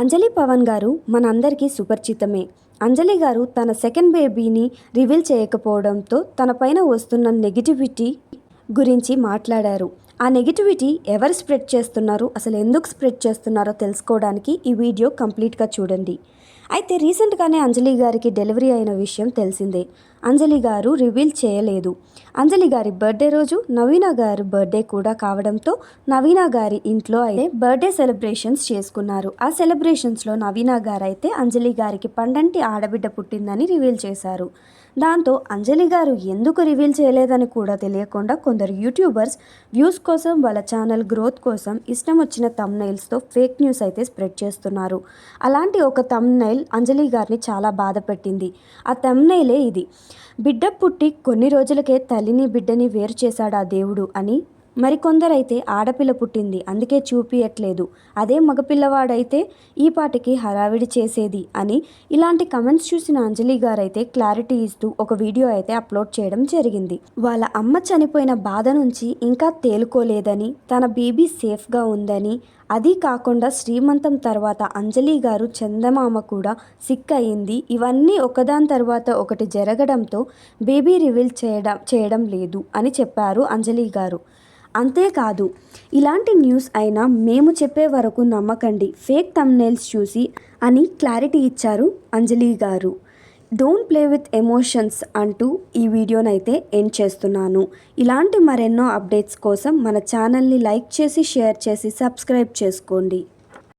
అంజలి పవన్ గారు మనందరికీ సుపరిచితమే. అంజలి గారు తన సెకండ్ బేబీని రివీల్ చేయకపోవడంతో తన పైన వస్తున్న నెగిటివిటీ గురించి మాట్లాడారు. ఆ నెగిటివిటీ ఎవరు స్ప్రెడ్ చేస్తున్నారు అసలు ఎందుకు స్ప్రెడ్ చేస్తున్నారో తెలుసుకోవడానికి ఈ వీడియో కంప్లీట్గా చూడండి. అయితే రీసెంట్గానే అంజలి గారికి డెలివరీ అయిన విషయం తెలిసిందే. అంజలి గారు రివీల్ చేయలేదు. అంజలి గారి బర్త్డే రోజు నవీన గారి బర్త్డే కూడా కావడంతో నవీన గారి ఇంట్లో అయితే బర్త్డే సెలబ్రేషన్స్ చేసుకున్నారు. ఆ సెలబ్రేషన్స్లో నవీన గారు అయితే అంజలి గారికి పండంటి ఆడబిడ్డ పుట్టిందని రివీల్ చేశారు. దాంతో అంజలి గారు ఎందుకు రివీల్ చేయలేదని కూడా తెలియకుండా కొందరు యూట్యూబర్స్ వ్యూస్ కోసం వాళ్ళ ఛానల్ గ్రోత్ కోసం ఇష్టం వచ్చిన తమ్నైల్స్తో ఫేక్ న్యూస్ అయితే స్ప్రెడ్ చేస్తున్నారు. అలాంటి ఒక తమ్నైల్ అంజలి గారిని చాలా బాధ పెట్టింది. ఆ తమ్నైలే ఇది. బిడ్డ పుట్టి కొన్ని రోజులకే తల్లిని బిడ్డని వేరు చేశాడు ఆ దేవుడు అని మరికొందరైతే ఆడపిల్ల పుట్టింది అందుకే చూపియట్లేదు. అదే మగపిల్లవాడైతే ఈ పాటికి హడావిడి చేసేది అని ఇలాంటి కమెంట్స్ చూసిన అంజలి గారైతే క్లారిటీ ఇస్తూ ఒక వీడియో అయితే అప్లోడ్ చేయడం జరిగింది. వాళ్ళ అమ్మ చనిపోయిన బాధ నుంచి ఇంకా తేలుకోలేదని తన బేబీ సేఫ్గా ఉందని అది కాకుండా శ్రీమంతం తర్వాత అంజలి గారు చందమామ కూడా సిక్ అయింది. ఇవన్నీ ఒకదాని తర్వాత ఒకటి జరగడంతో బేబీ రివీల్ చేయడం చేయడం లేదు అని చెప్పారు అంజలి గారు. అంతేకాదు ఇలాంటి న్యూస్ అయినా మేము చెప్పే వరకు నమ్మకండి. ఫేక్ తమ్నేల్స్ చూసి అని క్లారిటీ ఇచ్చారు అంజలి గారు. డోంట్ ప్లే విత్ ఎమోషన్స్ అంటూ ఈ వీడియోనైతే ఎండ్ చేస్తున్నాను. ఇలాంటి మరెన్నో అప్డేట్స్ కోసం మన ఛానల్ని లైక్ చేసి షేర్ చేసి సబ్స్క్రైబ్ చేసుకోండి.